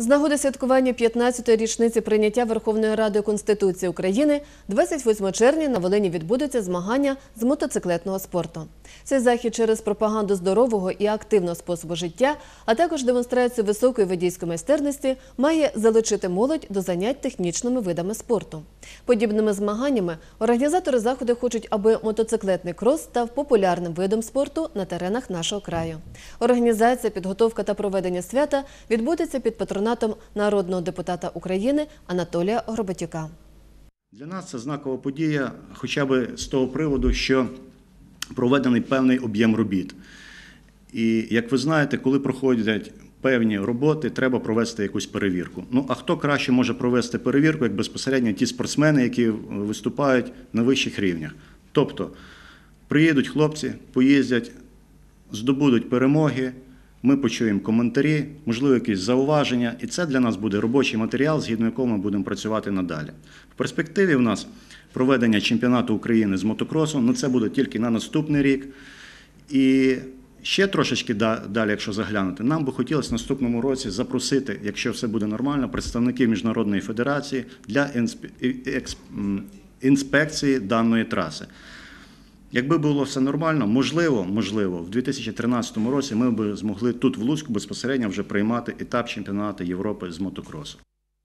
З нагоди святкування 15-ї річниці прийняття Верховною Радою Конституції України 28 червня на Волині відбудуться змагання з мотоциклетного спорту. Цей захід через пропаганду здорового і активного способу життя, а також демонстрацію високої водійської майстерності, має залучити молодь до занять технічними видами спорту. Подібними змаганнями організатори заходу хочуть, аби мотоциклетний крос став популярним видом спорту на теренах нашого краю. Організація, підготовка та проведення свята відбудеться під патронатом народного депутата України Анатолія Горбатюка. Для нас це знакова подія, хоча б з того приводу, що проведений певний об'єм робіт. І як ви знаєте, коли проходять певні роботи, треба провести якусь перевірку. Ну а хто краще може провести перевірку, як безпосередньо ті спортсмени, які виступають на вищих рівнях? Тобто приїдуть хлопці, поїздять, здобудуть перемоги. Ми почуємо коментарі, можливо, якісь зауваження, і це для нас буде робочий матеріал, згідно якого ми будемо працювати надалі. В перспективі в нас проведення чемпіонату України з мотокросу, ну це буде тільки на наступний рік. І ще трошечки далі, якщо заглянути, нам би хотілося в наступному році запросити, якщо все буде нормально, представників міжнародної федерації для інспекції даної траси. Якби було все нормально, можливо, можливо, в 2013 році ми б змогли тут в Луцьку безпосередньо вже приймати етап чемпіонату Європи з мотокросу.